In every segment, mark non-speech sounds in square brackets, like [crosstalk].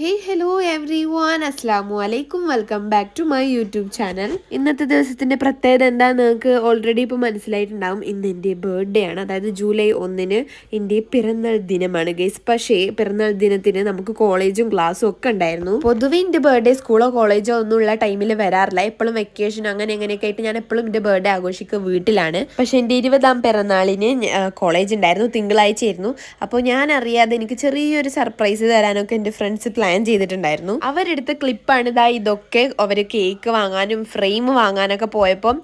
ഹേ hello every one അസ്ലാമു അലൈക്കും welcome back to my YouTube channel ഇന്നത്തെ ദിവസത്തിന്റെ പ്രത്യേകത എന്താന്ന് നിങ്ങൾക്ക് ഓൾറെഡി ഇപ്പൊ മനസ്സിലായിട്ടുണ്ടാവും. ഇന്ന് എന്റെ ബർത്ത്ഡേ ആണ്. അതായത് ജൂലൈ ഒന്നിന് എന്റെ പിറന്നാൾ ദിനമാണ് ഗൈസ് പക്ഷേ പിറന്നാൾ ദിനത്തിന് നമുക്ക് കോളേജും ക്ലാസ്സും ഒക്കെ ഉണ്ടായിരുന്നു. പൊതുവെ എന്റെ ബർത്ത്ഡേ സ്കൂളോ കോളേജോ ഒന്നും ഉള്ള ടൈമിൽ വരാറില്ല. എപ്പോഴും വെക്കേഷൻ അങ്ങനെ എങ്ങനെയൊക്കെ ആയിട്ട് ഞാൻ എപ്പോഴും എന്റെ ബർത്ത്ഡേ ആഘോഷിക്കുക വീട്ടിലാണ്. പക്ഷേ എന്റെ ഇരുപതാം പിറന്നാളിന് കോളേജ് ഉണ്ടായിരുന്നു. തിങ്കളാഴ്ചയായിരുന്നു. അപ്പോൾ ഞാൻ അറിയാതെ എനിക്ക് ചെറിയൊരു സർപ്രൈസ് തരാനൊക്കെ എന്റെ ഫ്രണ്ട്സ് പ്ലാൻ ചെയ്തിട്ടുണ്ടായിരുന്നു. അവരെടുത്ത ക്ലിപ്പാണ് ഇതാ ഇതൊക്കെ അവർ കേക്ക് വാങ്ങാനും ഫ്രെയിം വാങ്ങാനൊക്കെ പോയപ്പം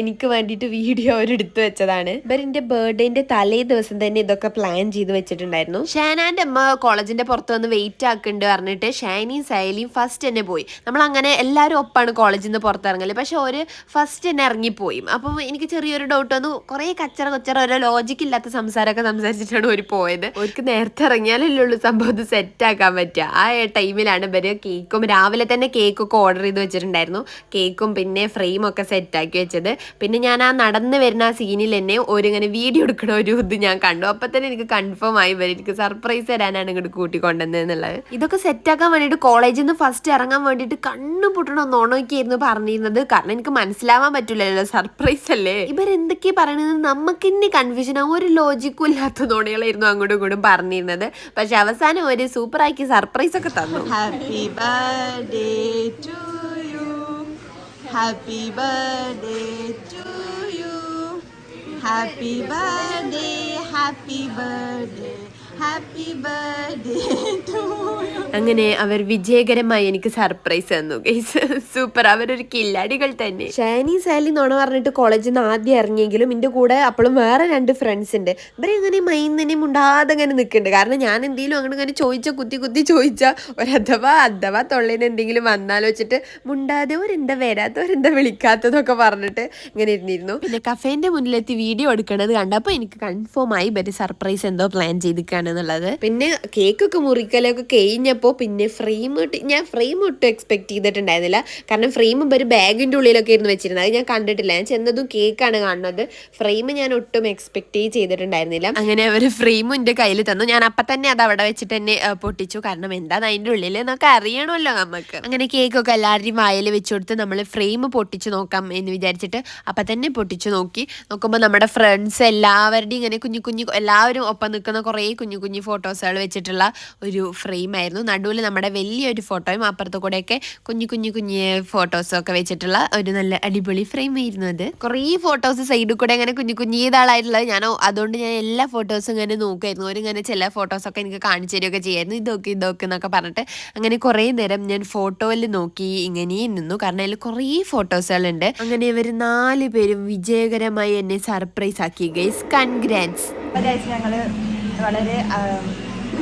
എനിക്ക് വേണ്ടിയിട്ട് വീഡിയോ അവരെടുത്ത് വെച്ചതാണ്. ഇവരെന്റെ ബർത്ത്ഡേന്റെ തലേ ദിവസം തന്നെ ഇതൊക്കെ പ്ലാൻ ചെയ്ത് വെച്ചിട്ടുണ്ടായിരുന്നു. ഷാനാന്റെ അമ്മ കോളേജിന്റെ പുറത്ത് വന്ന് വെയിറ്റ് ആക്കുന്നുണ്ട് പറഞ്ഞിട്ട് ഷാനിയും സയലിയും ഫസ്റ്റ് തന്നെ പോയി. നമ്മൾ അങ്ങനെ എല്ലാവരും ഒപ്പാണ് കോളേജിൽ നിന്ന് പുറത്തിറങ്ങൽ. പക്ഷെ ഒരു ഫസ്റ്റ് തന്നെ ഇറങ്ങിപ്പോയി. അപ്പം എനിക്ക് ചെറിയൊരു ഡൗട്ട് വന്നു. കുറേ കച്ചറ കൊച്ചറ ഓരോ ലോജിക്ക് ഇല്ലാത്ത സംസാരമൊക്കെ സംസാരിച്ചിട്ടാണ് ഒരു പോയത്. അവർക്ക് നേരത്തെ ഇറങ്ങിയാലല്ലേ ഉള്ളൂ സംഭവം സെറ്റ് ആക്കാൻ പറ്റുക. ആ ടൈമിലാണ് ഇവർ കേക്കും. രാവിലെ തന്നെ കേക്കൊക്കെ ഓർഡർ ചെയ്ത് വെച്ചിട്ടുണ്ടായിരുന്നു. കേക്കും പിന്നെ ഫ്രെയിമൊക്കെ ഒക്കെ സെറ്റ് ആക്കി വെച്ചത്. പിന്നെ ഞാൻ ആ നടന്ന് വരുന്ന ആ സീനിൽ തന്നെ ഒരിങ്ങനെ വീഡിയോ എടുക്കണ ഒരു ഇത് ഞാൻ കണ്ടു. അപ്പൊ തന്നെ എനിക്ക് കൺഫേം ആയി ഇവർ എനിക്ക് സർപ്രൈസ് തരാനാണ് ഇങ്ങോട്ട് കൂട്ടിക്കൊണ്ടുവന്നതെന്നുള്ളത് ഇതൊക്കെ സെറ്റ് ആക്കാൻ വേണ്ടിയിട്ട് കോളേജിൽ നിന്ന് ഫസ്റ്റ് ഇറങ്ങാൻ വേണ്ടിയിട്ട് കണ്ണു പൊട്ടണം നോണോക്കിയായിരുന്നു പറഞ്ഞിരുന്നത്. കാരണം എനിക്ക് മനസ്സിലാവാൻ പറ്റില്ലല്ലോ സർപ്രൈസ് അല്ലേ? ഇവരെന്തൊക്കെ പറയണത്? നമുക്ക് ഇനി കൺഫ്യൂഷൻ ആ ഒരു ലോജിക്കും ഇല്ലാത്ത നോണികളായിരുന്നു അങ്ങോട്ടും ഇങ്ങോട്ടും പറഞ്ഞിരുന്നത്. പക്ഷെ അവസാനം ഒരു സൂപ്പർ ആക്കി സർപ്രൈസ് ഒക്കെ തന്നു Happy birthday to you. Happy birthday to you. Happy birthday, happy birthday, happy birthday to you. അങ്ങനെ അവർ വിജയകരമായി എനിക്ക് സർപ്രൈസ് തന്നു ഗൈസ് സൂപ്പർ [laughs] അവരൊരു കില്ലാടികൾ തന്നെ. ഷാനി സാലി നോണ പറഞ്ഞിട്ട് കോളേജിൽ നിന്ന് ആദ്യം ഇറങ്ങിയെങ്കിലും എന്റെ കൂടെ അപ്പോഴും വേറെ രണ്ട് ഫ്രണ്ട്സ് ഉണ്ട്. ഇവരെ അങ്ങനെ മൈന്നിനെയും ഉണ്ടാതെ അങ്ങനെ നിൽക്കുന്നുണ്ട് കാരണം ഞാൻ എന്തെങ്കിലും അങ്ങനെ അങ്ങനെ ചോദിച്ച കുത്തി കുത്തി ചോദിച്ചാൽ ഒരഥവാ അഥവാ തൊള്ളിന് എന്തെങ്കിലും വന്നാലോ വെച്ചിട്ട് മുണ്ടാതെ ഒരെന്താ വരാത്ത ഒരെന്താ വിളിക്കാത്തതൊക്കെ പറഞ്ഞിട്ട് ഇങ്ങനെ ഇരുന്നിരുന്നു. പിന്നെ കഫേന്റെ മുന്നിലെത്തി വീഡിയോ എടുക്കണത് കണ്ടപ്പോൾ എനിക്ക് കൺഫേം ആയി ഇവർ സർപ്രൈസ് എന്തോ പ്ലാൻ ചെയ്തിരിക്കുകയാണ് എന്നുള്ളത്. പിന്നെ കേക്കൊക്കെ മുറിക്കലൊക്കെ കഴിഞ്ഞപ്പോൾ പിന്നെ ഫ്രെയിം ഞാൻ ഫ്രെയിം ഒട്ടും എക്സ്പെക്ട് ചെയ്തിട്ടുണ്ടായിരുന്നില്ല. കാരണം ഫ്രെയിം ഒരു ബാഗിന്റെ ഉള്ളിലൊക്കെ ഇരുന്ന് വെച്ചിരുന്നത്. അത് ഞാൻ കണ്ടിട്ടില്ല. ഞാൻ ചെന്നതും കേക്കാണ് കാണുന്നത്. ഫ്രെയിം ഞാൻ ഒട്ടും എക്സ്പെക്ട് ചെയ്തിട്ടുണ്ടായിരുന്നില്ല. അങ്ങനെ അവർ ഫ്രെയിമും എന്റെ കയ്യിൽ തന്നു. ഞാൻ അപ്പം തന്നെ അത് അവിടെ വെച്ചിട്ട് തന്നെ പൊട്ടിച്ചു. കാരണം എന്താണ് അതിന്റെ ഉള്ളിൽ എന്നൊക്കെ അറിയണമല്ലോ നമുക്ക് അങ്ങനെ കേക്കൊക്കെ എല്ലാവരുടെയും വായിൽ വെച്ച് കൊടുത്ത് നമ്മൾ ഫ്രെയിം പൊട്ടിച്ചു നോക്കാം എന്ന് വിചാരിച്ചിട്ട് അപ്പം തന്നെ പൊട്ടിച്ചു നോക്കി. നോക്കുമ്പോൾ നമ്മുടെ ഫ്രണ്ട്സ് എല്ലാവരുടെയും ഇങ്ങനെ കുഞ്ഞു കുഞ്ഞു എല്ലാവരും ഒപ്പം നിൽക്കുന്ന കുറേ കുഞ്ഞു കുഞ്ഞു ഫോട്ടോസുകൾ വെച്ചിട്ടുള്ള ഒരു ഫ്രെയിം ആയിരുന്നു. നടുവിൽ നമ്മുടെ വലിയൊരു ഫോട്ടോയും അപ്പുറത്ത് കൂടെയൊക്കെ കുഞ്ഞു കുഞ്ഞു കുഞ്ഞു ഫോട്ടോസും ഒക്കെ വെച്ചിട്ടുള്ള ഒരു നല്ല അടിപൊളി ഫ്രെയിം ആയിരുന്നു അത്. കുറേ ഫോട്ടോസ് സൈഡിൽ കൂടെ ഇങ്ങനെ കുഞ്ഞു കുഞ്ഞിയതാളായിട്ടുള്ളത് ഞാൻ അതുകൊണ്ട് ഞാൻ എല്ലാ ഫോട്ടോസും ഇങ്ങനെ നോക്കുമായിരുന്നു അവരിങ്ങനെ ചില ഫോട്ടോസൊക്കെ എനിക്ക് കാണിച്ചു തരികയൊക്കെ ചെയ്യായിരുന്നു. ഇതൊക്കെ ഇതൊക്കെ എന്നൊക്കെ പറഞ്ഞിട്ട് അങ്ങനെ കുറേ നേരം ഞാൻ ഫോട്ടോയിൽ നോക്കി ഇങ്ങനെ നിന്നു. കാരണം അതിൽ കുറേ ഫോട്ടോസുകളുണ്ട് അങ്ങനെ ഇവർ നാല് പേരും വിജയകരമായി എന്നെ സർപ്രൈസ് ആക്കി. ഗൈസ് കൺഗ്രാറ്റ്സ് ഒരാഴ്ച ഞങ്ങൾ വളരെ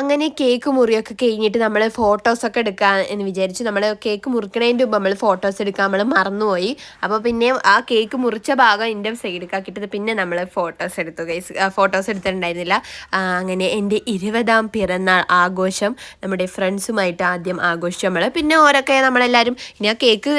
അങ്ങനെ കേക്ക് മുറിയൊക്കെ കഴിഞ്ഞിട്ട് നമ്മൾ ഫോട്ടോസ് ഒക്കെ എടുക്കാൻ എന്ന് വിചാരിച്ചു നമ്മൾ കേക്ക് മുറിക്കണതിന്റെ മുമ്പ് നമ്മൾ ഫോട്ടോസ് എടുക്കാൻ നമ്മൾ മറന്നുപോയി. അപ്പോൾ പിന്നെ ആ കേക്ക് മുറിച്ച ഭാഗം എന്റെ സൈഡിലേക്കാക്കിയിട്ട് പിന്നെ നമ്മൾ ഫോട്ടോസ് എടുത്തു ഗൈസ് ഫോട്ടോസ് എടുത്തിട്ടുണ്ടായിരുന്നില്ല. അങ്ങനെ എന്റെ ഇരുപതാം പിറന്നാൾ ആഘോഷം നമ്മുടെ ഫ്രണ്ട്സുമായിട്ട് ആദ്യം ആഘോഷിച്ചു നമ്മൾ പിന്നെ ഓരൊക്കെ നമ്മളെല്ലാവരും ഇനി ആ കേക്ക്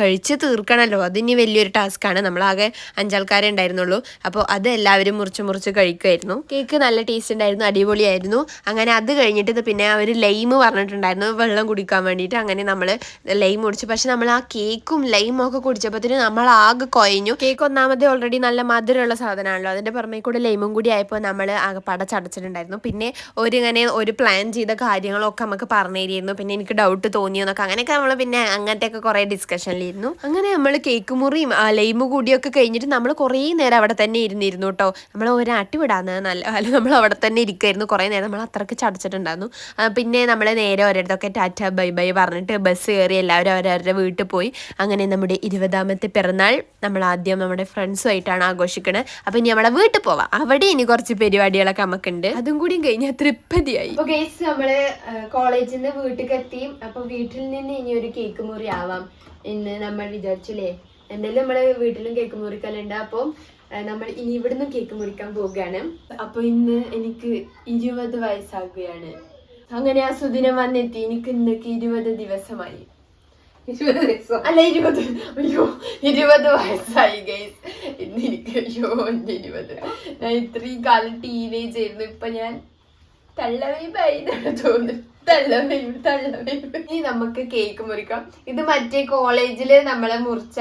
കഴിച്ച് തീർക്കണമല്ലോ അതിനി വലിയൊരു ടാസ്ക്കാണ് നമ്മളാകെ അഞ്ചാൾക്കാരെ ഉണ്ടായിരുന്നുള്ളൂ. അപ്പോൾ അത് എല്ലാവരും മുറിച്ച് മുറിച്ച് കഴിക്കുമായിരുന്നു കേക്ക് നല്ല ടേസ്റ്റ് ഉണ്ടായിരുന്നു അടിപൊളിയായിരുന്നു. അങ്ങനെ അത് കഴിഞ്ഞിട്ട് പിന്നെ അവർ ലൈം പറഞ്ഞിട്ടുണ്ടായിരുന്നു വെള്ളം കുടിക്കാൻ വേണ്ടിയിട്ട്. അങ്ങനെ നമ്മൾ ലൈം കുടിച്ചു. പക്ഷെ നമ്മൾ ആ കേക്കും ലൈമും ഒക്കെ കുടിച്ചപ്പോഴത്തേന് നമ്മൾ ആകെ കൊയഞ്ഞു. കേക്ക് ഒന്നാമത് ഓൾറെഡി നല്ല മധുരമുള്ള സാധനമാണല്ലോ. അതിന്റെ പുറമേ കൂടെ ലൈമും കൂടി ആയപ്പോൾ നമ്മൾ ആകെ പടച്ചടച്ചിട്ടുണ്ടായിരുന്നു. പിന്നെ ഒരിങ്ങനെ ഒരു പ്ലാൻ ചെയ്ത കാര്യങ്ങളൊക്കെ നമുക്ക് പറഞ്ഞു തരിയിരുന്നു പിന്നെ എനിക്ക് ഡൗട്ട് തോന്നിയെന്നൊക്കെ അങ്ങനെയൊക്കെ നമ്മൾ പിന്നെ അങ്ങനത്തെയൊക്കെ കുറേ ഡിസ്കഷനിലിരുന്നു അങ്ങനെ നമ്മൾ കേക്ക് മുറിയും ആ ലൈമ് കൂടിയൊക്കെ കഴിഞ്ഞിട്ട് നമ്മൾ കുറേ നേരം അവിടെ തന്നെ ഇരുന്നിരുന്നു കേട്ടോ. നമ്മൾ ഒരാട്ടി വിടാന്ന് നല്ല നമ്മൾ അവിടെ തന്നെ ഇരിക്കുമായിരുന്നു കുറേ നേരം നമ്മൾ അത്രയ്ക്ക് ചടച്ചിട്ടുണ്ടായിരുന്നു. പിന്നെ നമ്മൾ നേരെ ഓരോരുത്തൊക്കെ ടാറ്റ ബൈ ബൈ പറഞ്ഞിട്ട് ബസ് കയറി എല്ലാവരും അവരവരുടെ വീട്ടിൽ പോയി. അങ്ങനെ നമ്മുടെ ഇരുപതാമത്തെ പിറന്നാൾ നമ്മൾ ആദ്യം നമ്മുടെ ഫ്രണ്ട്സുമായിട്ടാണ് ആഘോഷിക്കുന്നത് അപ്പം ഇനി നമ്മളെ വീട്ടിൽ പോവാം. അവിടെ ഇനി കുറച്ച് പരിപാടികളൊക്കെ നമുക്കുണ്ട്. അതും കൂടി കഴിഞ്ഞാൽ തൃപ്തിയായി. നമ്മൾ കോളേജിൽ നിന്ന് വീട്ടിൽ എത്തി. അപ്പോൾ വീട്ടിൽ നിന്ന് ഇനി ഒരു കേക്ക് മുറി ആവാം. എന്ന് നമ്മൾ വിചാരിച്ചില്ലേ? എന്തായാലും നമ്മളെ വീട്ടിലും കേക്ക് മുറിക്കലുണ്ട്. അപ്പോൾ നമ്മൾ ഇനി ഇവിടുന്ന് കേക്ക് മുറിക്കാൻ പോവുകയാണ്. അപ്പോൾ ഇന്ന് എനിക്ക് ഇരുപത് വയസ്സാകുകയാണ്. അങ്ങനെ ആ സുദിനം വന്നെത്തി. എനിക്ക് ഇന്നൊക്കെ ഇരുപത് ദിവസമായി. അല്ല ഇരുപത്. അയ്യോ ഇരുപത് വയസ്സായി ഗൈസ് ഇന്ന് എനിക്ക് അയ്യോ എന്റെ ഇരുപത്. ഞാൻ ഇത്രയും കാലം ടീനേജ് ആയിരുന്നു. ഇപ്പൊ ഞാൻ തള്ളവൈബായി എന്നാണ് തോന്നുന്നു. തള്ളവൈബ് തള്ളവൈബ് ഇനി നമുക്ക് കേക്ക് മുറിക്കാം. ഇത് മറ്റേ കോളേജിൽ നമ്മളെ മുറിച്ച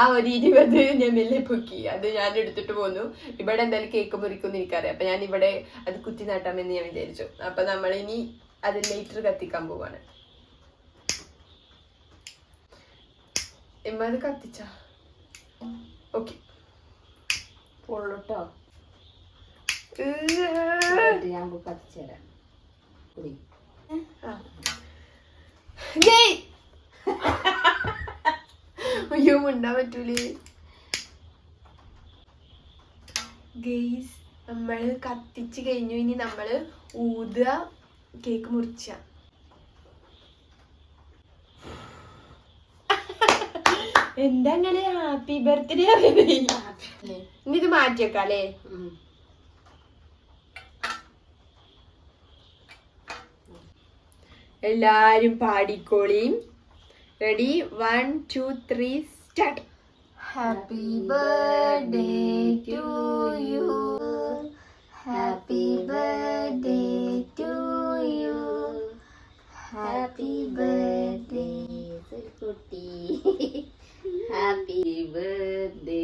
ആ ഒരു ഇരുപത് ഞാൻ മെല്ലെ പൊക്കി. അത് ഞാൻ എടുത്തിട്ട് പോന്നു. ഇവിടെ എന്തായാലും കേക്ക് മുറിക്കുമെന്ന് എനിക്കറിയാം. അപ്പൊ ഞാൻ ഇവിടെ അത് കുത്തി നട്ടാമെന്ന് ഞാൻ വിചാരിച്ചു. അപ്പൊ നമ്മളിനി അത് ലൈറ്റർ കത്തിക്കാൻ പോവാണ്. ഇമ്മ അത് കത്തിച്ച? ഓക്കെ പൊള്ളട്ടോ? ഞാൻ കത്തിച്ചു തരാം. അയ്യോ മിണ്ടാൻ പറ്റൂലേ. ഗെയ്സ് നമ്മൾ കത്തിച്ച് കഴിഞ്ഞു. ഇനി നമ്മൾ ഊതുക കേക്ക് മുറിച്ച. എന്താ അങ്ങനെ? ഹാപ്പി ബർത്ത്ഡേ ഇനി ഇത് മാറ്റി വെക്കാം അല്ലേ ഉം. എല്ലാരും പാടിക്കോളിയും ready one two three start Happy birthday to you. Happy birthday to you. Happy birthday, കുട്ടി ഹാപ്പി ബർത്ത്ഡേ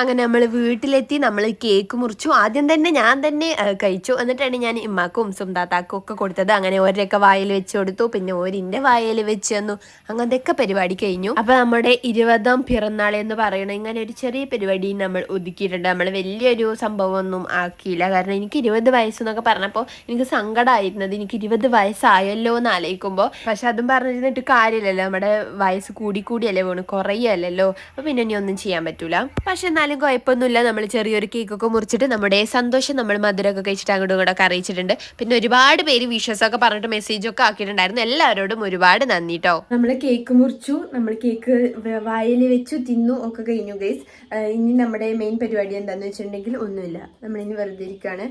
അങ്ങനെ നമ്മൾ വീട്ടിലെത്തി നമ്മൾ കേക്ക് മുറിച്ചു. ആദ്യം തന്നെ ഞാൻ തന്നെ കഴിച്ചു. എന്നിട്ടാണ് ഞാൻ ഇമ്മാക്കും സുന്ദാത്താക്കും ഒക്കെ കൊടുത്തത്. അങ്ങനെ ഓരോക്കെ വായിൽ വെച്ച് കൊടുത്തു. പിന്നെ ഓരിന്റെ വായിൽ വെച്ച് തന്നു. അങ്ങനത്തെ പരിപാടി കഴിഞ്ഞു. അപ്പോൾ നമ്മുടെ ഇരുപതാം പിറന്നാൾ എന്ന് പറയണ ഇങ്ങനെ ഒരു ചെറിയ പരിപാടി നമ്മൾ ഒതുക്കിയിട്ടുണ്ട്. നമ്മൾ വലിയൊരു സംഭവമൊന്നും ആക്കിയില്ല. കാരണം എനിക്ക് ഇരുപത് വയസ്സെന്നൊക്കെ പറഞ്ഞപ്പോൾ എനിക്ക് സങ്കടമായിരുന്നത് എനിക്ക് ഇരുപത് വയസ്സായല്ലോ എന്ന് ആലോചിക്കുമ്പോൾ. പക്ഷെ അതും പറഞ്ഞിരുന്നിട്ട് കാര്യമില്ലല്ലോ. നമ്മുടെ വയസ്സ് കൂടി കൂടിയല്ലേ പോണു കുറയല്ലല്ലോ. അപ്പോൾ പിന്നെ ഇനി ഒന്നും ചെയ്യാൻ പറ്റൂല. പക്ഷെ എന്നാലും കുഴപ്പമൊന്നുമില്ല. നമ്മൾ ചെറിയൊരു കേക്കൊക്കെ മുറിച്ചിട്ട് നമ്മുടെ സന്തോഷം നമ്മൾ മധുരമൊക്കെ കഴിച്ചിട്ട് അങ്ങോട്ടും ഇങ്ങോട്ടൊക്കെ അറിയിച്ചിട്ടുണ്ട്. പിന്നെ ഒരുപാട് പേര് വിശ്വാസമൊക്കെ പറഞ്ഞിട്ട് മെസ്സേജ് ഒക്കെ ആക്കിയിട്ടുണ്ടായിരുന്നു. എല്ലാവരോടും ഒരുപാട് നന്ദി കേട്ടോ നമ്മൾ കേക്ക് മുറിച്ചു. നമ്മൾ കേക്ക് വായിൽ വെച്ചു തിന്നു ഒക്കെ കഴിഞ്ഞു ഗൈസ് ഇനി നമ്മുടെ മെയിൻ പരിപാടി എന്താണെന്ന് വെച്ചിട്ടുണ്ടെങ്കിൽ ഒന്നുമില്ല. നമ്മളിനി വെറുതെ ഇരിക്കുകയാണ്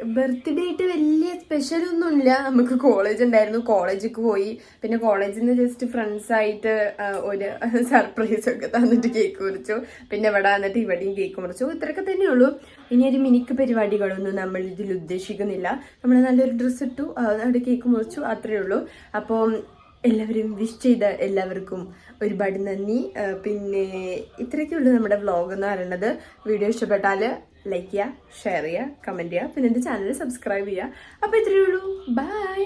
ബർത്ത്ഡേ ആയിട്ട് വലിയ സ്പെഷ്യൽ ഒന്നുമില്ല. നമുക്ക് കോളേജ് ഉണ്ടായിരുന്നു. കോളേജിക്ക് പോയി. പിന്നെ കോളേജിൽ നിന്ന് ജസ്റ്റ് ഫ്രണ്ട്സ് ആയിട്ട് ഒരു [laughs] സർപ്രൈസ് ഒക്കെ തന്നിട്ട് കേക്ക് മുറിച്ചു. പിന്നെ ഇവിടെ വന്നിട്ട് ഇവിടെയും കേക്ക് മുറിച്ചു. ഇത്രയൊക്കെ തന്നെയുള്ളൂ. ഇനി ഒരു മിനിക്ക് പരിപാടികളൊന്നും നമ്മൾ ഇതിൽ ഉദ്ദേശിക്കുന്നില്ല. നമ്മൾ നല്ലൊരു ഡ്രസ്സ് ഇട്ടു അവിടെ കേക്ക് മുറിച്ചു. അത്രയേ ഉള്ളൂ. അപ്പോൾ എല്ലാവരും വിഷ് ചെയ്ത എല്ലാവർക്കും ഒരുപാട് നന്ദി. പിന്നെ ഇത്രയൊക്കെയുള്ളൂ നമ്മുടെ വ്ളോഗ് എന്ന് പറയുന്നത്. വീഡിയോ ഇഷ്ടപ്പെട്ടാൽ ലൈക്ക് ചെയ്യുക ഷെയർ ചെയ്യുക കമന്റ് ചെയ്യുക പിന്നെ എന്റെ ചാനൽ സബ്സ്ക്രൈബ് ചെയ്യുക അപ്പോൾ ഇത്രയേ ഉള്ളൂ. ബൈ